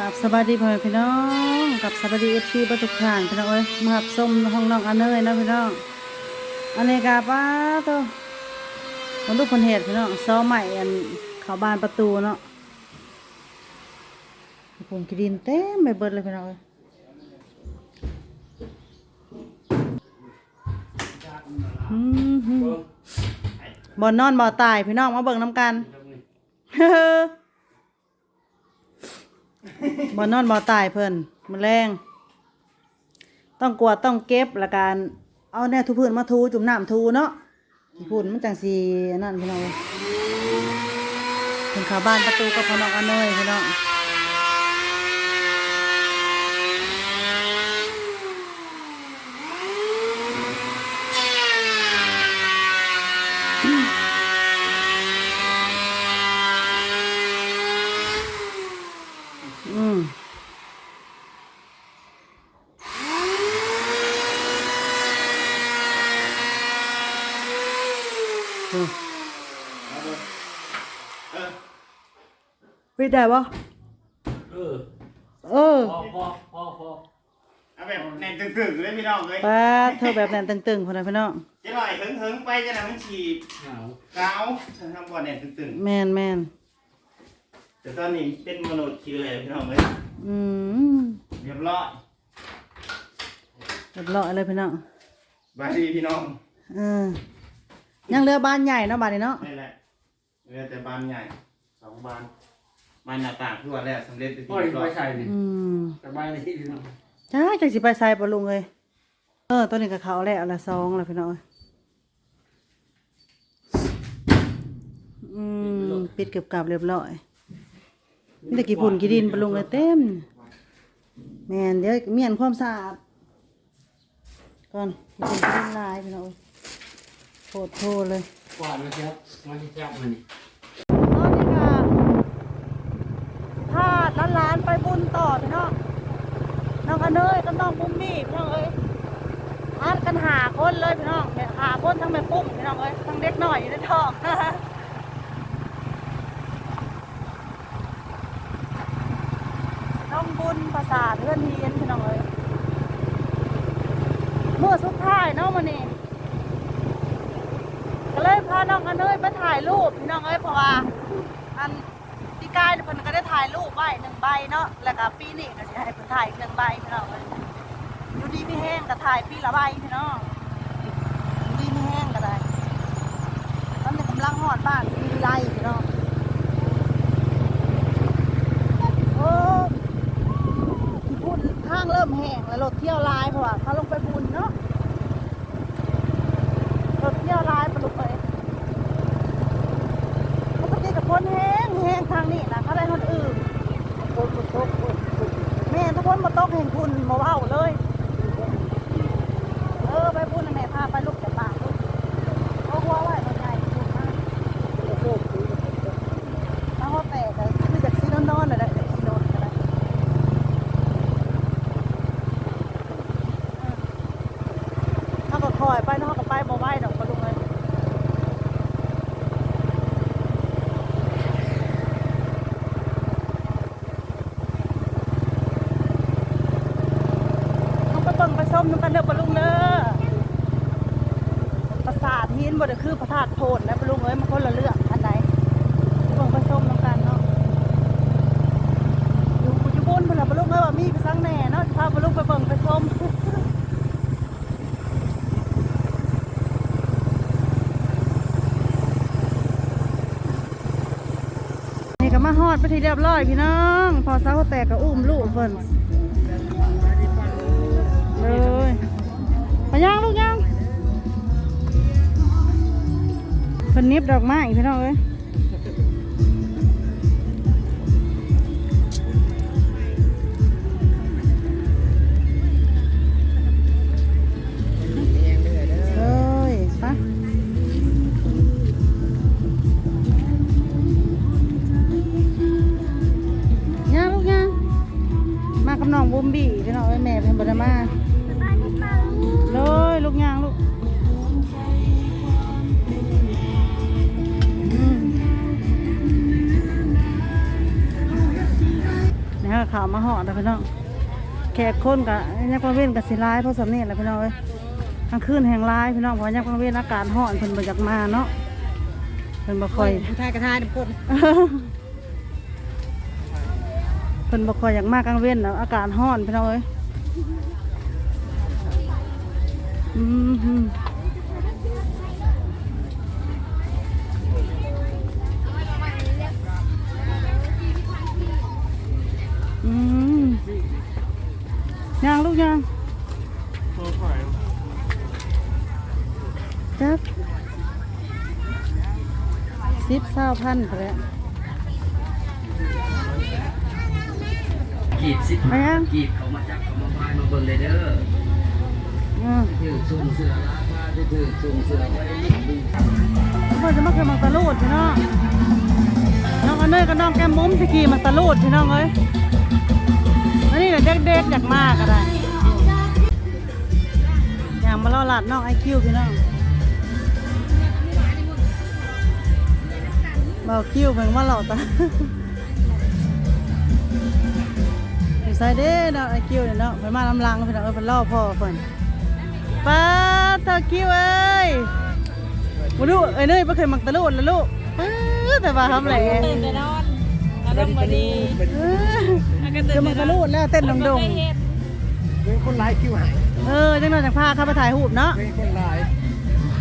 กับสวัสดีพ่อพี่น้องกับสวัสดีเอฟซีประทุกทานพี่น้องเอ้ยมาหับส้มห้องน้องอันเนยนะพี่น้องอันนี้กาป้าตัวคนลูกคนเหตุพี่น้องซ้อใหม่อันเขาบานประตูเนาะผมกินเต็มไปเบิดเลยพี่น้องเอ้ยอืมหืมบ่นอนบ่ตายพี่น้องมาเบิ่งน้ำกัน บ่นอนบ่ตายเพิ่นมันแรง ต้องกวาดต้องเก็บละการเอาแน่ทุพื้นมาทูจุ่มน้ำทูเนาะที่พุ่นมันจังสีนั่นพี่น้องเอ้ยเพิ่นเข้าบ้านประตูก็พอน้องอันเนยพี่น้อง ปิดได้ปะเออเออพอพอพอพอเอาแบบแน่นตึงๆเลยพี่น้องเลยป้าเธอแบบแน่นตึงๆคนนั้นพี่น้องจะหน่อยเฮิงๆไปจะหน่อยมันฉีดหนาวกาวฉันทำบ่อแน่นตึงแมนแมนๆแต่ตอนนี้เป็นมโนคิดเลยพี่น้องเลยอืมเรียบร้อยเรียบร้อยเลยพี่น้องบายดีพี่น้องเออยังเหลือบ้านใหญ่เนาะบ้านนี้เนาะนี่แหละเหลือแต่บานใหญ่สองบาน บานหน้าต่างทั่วแล้วสำเร็จไปพ่ที่อเรียบร้ไปอยใส่นี่อืมสบายเลยที่น้องจ้าจังสิไปใส่ปะลุงเลยเออตัวนี้กับเขาแล้วละซองละพี่น้องเอ้ยอืมปิดเก็บกลับเรียบร้อยมีแต่กี่ปุ่นกี่ดินปะลุงเลยเต็ม แมนเดี๋ยวเมียนความสะอาดก่อนกี่ปุ่นกี่ดินลายพี่น้องเอ้ยโคตรโทษเลยกวาดมาครับมาที่จับมันนี่ ตอนนี้ก็พาล้านล้านๆ ไปบุญต่อพี่น้องน้องอเนยกับน้องปุ้มมี่พี่น้องเอ้ยพากันหาคนเลยพี่น้องเนี่ยหาคนทั้งแม่ปุ้มพี่น้องเอ้ยทั้งเด็กหน่อยอยู่ในท้องน้องบุญภาษาเพื่อนเฮียนพี่น้องเอ้ยเมื่อสุดท้ายเนาะมันนี่ก็เลยพาน้องอเนยไปถ่ายรูปพี่น้องเอ้ยเพราะว่า กายเนี่ยเพิ่นก็ได้ถ่ายรูปไว้หนึ่งใบเนาะแล้วก็ปีนี้ก็สิให้เพิ่นถ่ายอีกหนึ่งใบพี่น้องเอ้ยอยู่ดีไม่แห้งก็ถ่ายปีละใบพี่น้องอยู่ดีไม่แห้งก็ได้ตอนนี้กำลังหอดบ้านมีไรพี่น้องโอ้ที่พุ่นทางเริ่มแห้งแล้วรถเที่ยวลายเพราะว่าเขาลงไปบุญเนาะ รถเที่ยวร้ายปลุกเลยปกติกับคนแห้งแห้งทางนี้นะเขาได้คนอื่นคนบนโต๊ะแม่ ทุกคนบนโต๊ะแห่งคุณมาเว้าเลย เออไปพูดนะแม่พาไปลูกเขาหัวไหวมันใหญ่ถูกมากถ้าเขาแตกเลยคือจากซีนอนๆเลยแหละจากซีนอนก็ได้เขาก็คอยไปเนาะเขาก็ไปบ่ไหวดอกปลุกเลย ต้องไปเบิ่งไปส้ มน้ำกันเด้อปะลุงเด้อประสาทหินบ่ได้คือพระธาตุโพนนะปะลุงเอ้ยมันคนละเรื่องอันไหนปเบิ่งไปส้มน้ำกันเนาะอยู่ปัจจุบันพิ่นล่ะปะลุงเอ้ยว่ามีไปสังแหน่เนาะพาปะลุงไปเบิ่งไปส้มนี่ก็มาฮอดไปที่เรียบร้อยพี่น้อง พอเสาแตกก็อุ้มลูกเพิ่น เลยไปย่างลูกย่างเพิ่นนิบดอกไม้พี่น้องเอ้ยเลยไปย่างลูกย่างมากับน้องบุมบี้พี่น้องเอ้ยแม่เพิ่นบ่ได้มา เลยลูกยางลูกอืมนะฮะก็ข่าวมาหอดแล้วพี่น้องแขกคนกับยักษ์กระเว้นกับสิร้ายเพราะสำเนียงแหละพี่น้องเอ้ยกลางคืนแห่งร้ายพี่น้องเพราะยักษ์กระเว้นอากาศร้อนเพิ่นบ่อยากมาเนาะเพิ่นบ่ค่อยผู้ชายกระทายทุกคนเพิ่นบ่ค่อยอยากมากกลางเว้นแล้วอากาศร้อนพี่น้องเอ้ย ย่างลูกย่างจักสิบเศร้าพันไปแล้วกีดสิไปยังกีดเขามาจับเขามาพายมาเบิ่งเลยเด้ออืมถือซุ่ม เพื่อนจะมาเคยมักตะลูดพี่น้องน้องอันเนยกับน้องแก้มมุ้มสกีมักตะลูดพี่น้องเอ้ยอันนี้แหละเด็กๆอยากมากก็ได้อยากมาล่อหลาดน้องไอคิวพี่น้องเบาคิวเพิ่งมาหล่อตาอยู่ใส่เด้น้องไอคิวเนี่ยเนาะเพิ่นมาลำลังพี่น้องเอ้ยเพิ่นล่อพ่อเพิ่น ป้าตาคิวเอ้ยมาดูเอ้ยเนยไม่เคยมักตะลุนแล้วลูกเออแต่ว่าทำอะไรเองตื่นแต่นอนอารมณ์บ่ดีเออจะมักตะลุนแล้วเต้นดงดงเป็นคนร้ายคิวหายๆเออจังหน่อยจังพาเข้าไปถ่ายรูปเนาะเป็นคนร้าย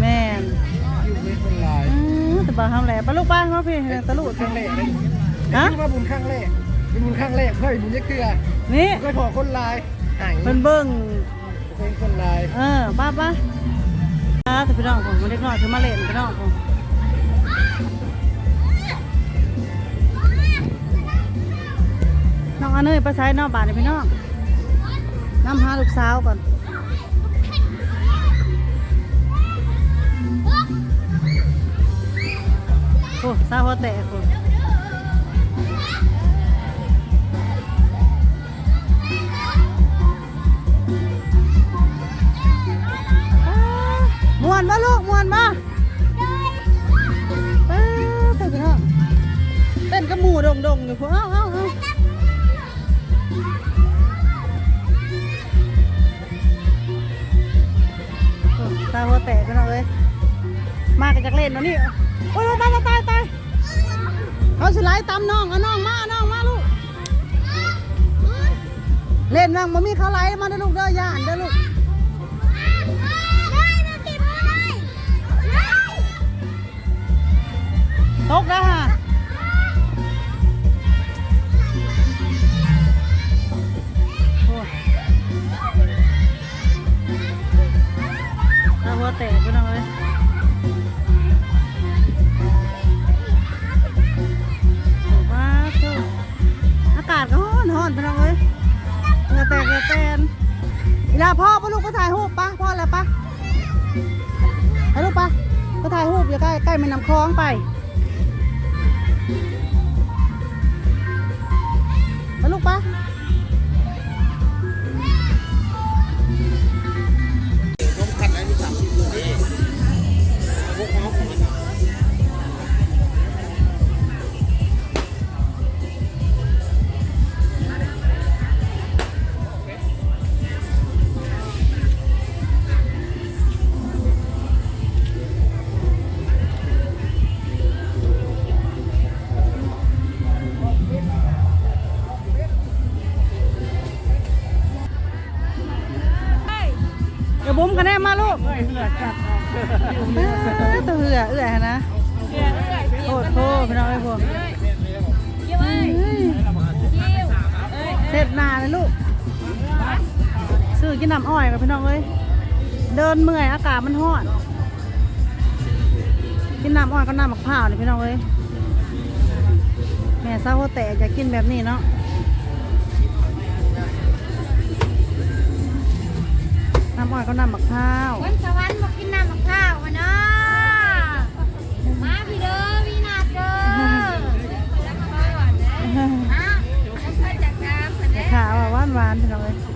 แม่นคิวเป็นคนร้ายเออแต่ว่าทำอะไรป้าลูกป้าเขาพี่ตะลุนครั้งแรกเลยฮะคิดว่าบุญครั้งแรกเป็นบุญครั้งแรกเฮ้ยบุญยักษ์เกลือนี่เคยพอคนร้ายหายเพิ่นเบิ่ง เป็นคนร้ายเออป้าป้าอ่าแต่พี่น้องผมมันเด็กน้อยคือมาเล่นพี่น้องผมน้องอันเนยไปใช้นอกบ้านนี่พี่น้องน้ำหาลูกสาวก่อนโอ้ซาหัวแตกคน วนมาลูกมวนมาเอ้าเต้นกันเถอะเต้นกับหมูดงดงอยู่พวกเอ้าเอ้าเอ้าโอ้ซาหัวแตกกันเอาเลยมากันจากเล่นเนาะนี่โอ้ยตายตายตายเขาสิไล่ตามน้องเอาน้องมาเอาน้องมาลูกเล่นนั่งมามีเขาไล่มาเด้อลูกเด้อย่านเด้อลูก ตกแล้วฮะ ตัวเหือเอื้อยนะโคตรโคตรพี่น้องไอ้พวกเฮ้ยเสร็จหนาเลยลูก ซื้อกินน้ำอ้อยกับพี่น้องเอ้ย เดินเมื่อยอากาศมันร้อน กินน้ำอ้อยก็น้ำมะพร้าวนี่พี่น้องเอ้ย แม่เศร้าหัวแตกอยากกินแบบนี้เนาะ น้ำอ้อยก็น้ำมะพร้าววันสวรรค์มากินน้ำมะพร้าวมาเนาะมาพี่เด้อพี่นาดเด้ออะแล้วก็จากน้ำกันเด้อขาว่าหวานหวานๆพี่น้องเอ้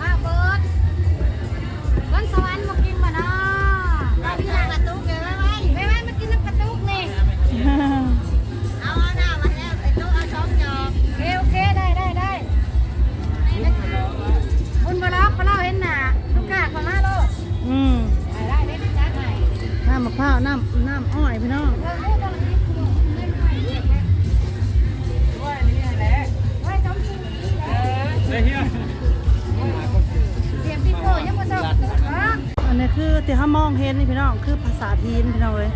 คือที่เขามองเห็นนี่พี่น้องคือภาษาทีนพี่น้องเลย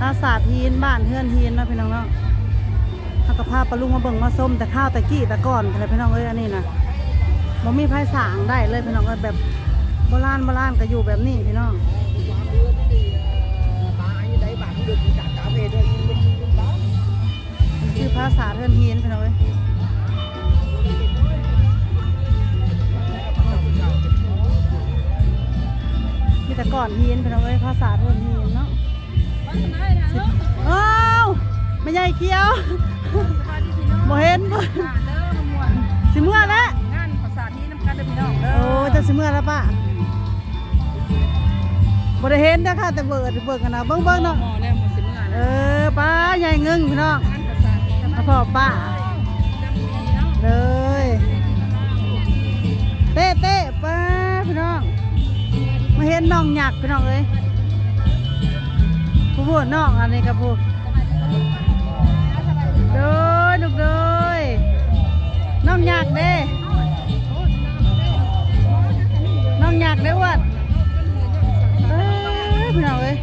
ภาษาทีนบ้านเฮือนทีนนะพี่น้องเนาะเขาก็พาปลาลุงมาเบิ่งมาส้มแต่ข้าวแต่กี้แต่ก่อนอะไรพี่น้องเอ้ยอันนี้นะบ่มีไผสางได้เลยพี่น้องเอ้ยแบบโบราณโบราณก็อยู่แบบนี้พี่น้องคือภาษาเทือนฮีนพี่น้องเอ้ย ก่อนฮีนพี่น้องเอ้ยภาษาเทือนฮีนเนาะอ้าวไม่ใหญ่เคี้ยวบ่เห็นบ่สิเมื่อแล้วงานภาษาที่น้ำกันเด้อพี่น้องเด้อโอ้จะสิเมื่อแล้วป้าบ่ได้เห็นนะค่ะแต่เบิดเบิดกันนะเบิ่งเบิ่งเนาะหมอแล้วหมอสิเมื่อเอแล้วอป้าใหญ่เงึ้งพี่น้องงานภาษาที่น้ำมาพอป้าเลย น้องหยักพี่น้องเอ้ยผู้พูดน้องอันนี้กับผู้โดยลูกโดยน้องหยักเด้น้องหยักเด้อวัดเอ้ยพี่น้องเอ้ย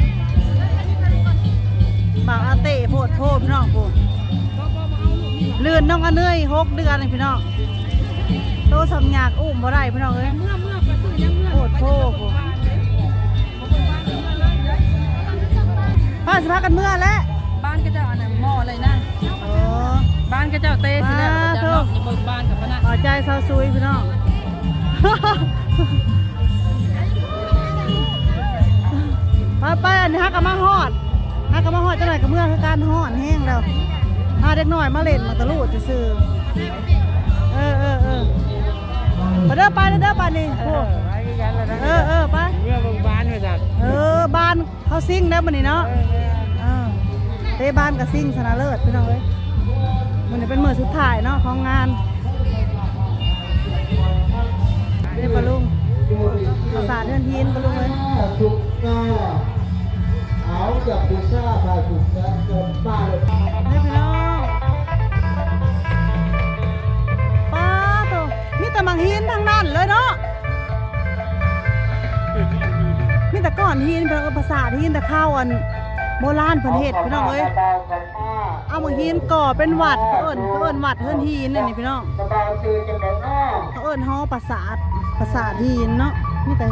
บางอาเต้โพดโพดพี่น้องผู้เลื่อนน้องอันเนยหกเดือนเลยพี่น้องโตสำยากอุ้มบ่ได้พี่น้องเอ้ยเมื่อเมื่อก็คือยังเมื่อโคตรโทษ พาสิพากันเมื่อแล้วบ้านก็เจ้าอันนั้นหม้อเลยนะโอ้ บ้านก็เจ้าเต้สิแล้วมาจะเถเนาะอะอย่าเบิ่งบ้านกับพนักเอาใจเศร้าซุยพี่น้อง ไปไปอันนี้ฮักกันมาฮอดฮักกันมาฮอดจังไหนกับเมื่อคือการฮอดแห้งแล้วพาเด็กน้อยมาเล่นมาตะลุดจะซื้อๆเออเออเออมาเด้อไปเด้อเด้อไปนี่โอ้ ไว้กันแล้วนะเออเออไปเมื่อบางบ้านมาจากเออบ้านเขาซิ่งแล้วมันนี่เนาะเออเตะบ้านกับซิ่งชนะเลิศพี่น้องเอ้ยมันนี้เป็นมือสุดท้ายเนาะของงานเรียกปลาลุงภาษาเดือนทีนปลาลุงเลยจุกหน้าเอาจากพิซซ่าพาจุกนะจนป้าเลย หินเป็นภาษาหินแต่ข้าวอันโบราณเพิ่นเฮ็ดพี่น้องเอ้ยเบากันป้าเอาหินก่อเป็นวัดเขาเอิ้นเขาเอิ้นวัดเฮิรนหินนี่นี่พี่น้องเขาเอิ้นฮอปราสาทปราสาทหินเนาะมีแต่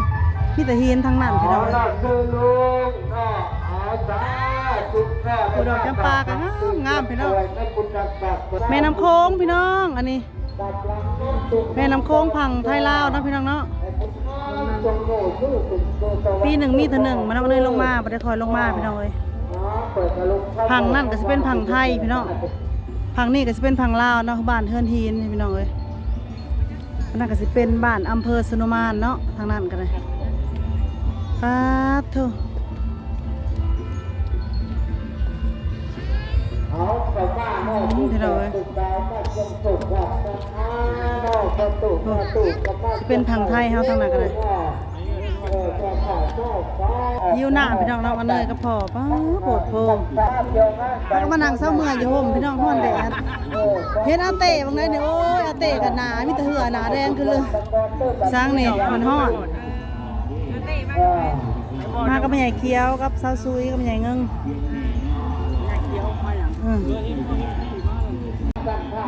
มีแต่หินทั้งนั้นพี่น้องนั่นคือลุงน้ออาจ้าจุกหน้าผู้ดอกจำปาก็งามงามพี่น้องไม่คุณจักจักแม่น้ำโค้งพี่น้องอันนี้แม่น้ำโค้งพังไทยลาวนะพี่น้องเนาะ ปีหนึ่งมีเท่าหนึ่งมันเอาเลยลงมาบ่ได้ถอยลงมาพี่น้องเอ้ยเปิดกระลุกพังนั่นก็สิเป็นพังไทยพี่น้องพังนี่ก็สิเป็นพังลาวเนาะบ้านเฮือนหินนี่พี่น้องเอ้ยอันนั่นก็สิเป็นบ้านอำเภอสนุมานเนาะทางนั้นก็เลยป้าดโถเอา ไปบ้านนอกตุกดาวบ้านจงตุกว่าอ้านอกกระเป็นพังไทยเฮาทางนั้นก็เลยเออจะขาดก็ฟ้วหน้าพี่น้องเรามาเนยก็พอป้าปวดโพงบ้านเดียวกันแล้วก็มานั่งเศร้าเมื่อยอยู่ห่มพี่น้องห้อนแดดเห็นอาเต้บางไดเนี่ยโอ้ยอาเต้กับหนามีแต่เหือหนาแดงขึ้นเลยสร้างนี่มันห้อนมากับแม่ใหญ่เคี้ยวกับซาซุยกับแม่ใหญ่เงิง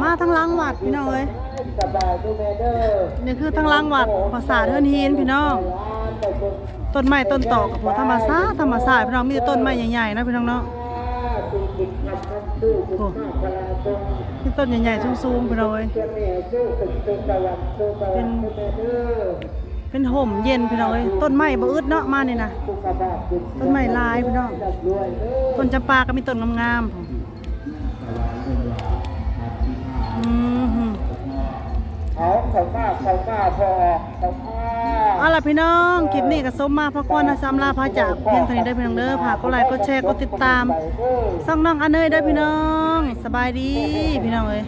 มาทั้งลังวัดพี่น้องเอ้ยเนี่คือทั้งลังวัดภาษาเทือนฮีนพี่น้องต้นไม้ต้นตอกกับพวกธรรมชาติธรรมชาติพี่น้องมีต้นไม้ใหญ่ๆนะพี่น้องเนาะตุกติดขับขับตู้ตุกหน้าพลาตรงมีต้นใหญ่ๆสูงๆพี่น้องเอ้ยเจ้าแม่สู้ตึกตึกตะวันเป็นห่มเย็นพี่น้องเอ้ยต้นไม้บ่อึดเนาะมานี่นะต้นไม้ลายพี่น้องต้นจำปาก็มีต้นงามๆ เอาเขามาเขามาพอเขามาเอาล่ะพี่น้องคลิปนี้ก็สมมาพระควรนะซ้ำลาพระจากเพียงเท่านี้ได้พี่น้องเด้อฝากกดไลค์กดแชร์กดติดตามส่องน้องอันเนยได้พี่น้อง สบายดีพี่น้องเอ้ย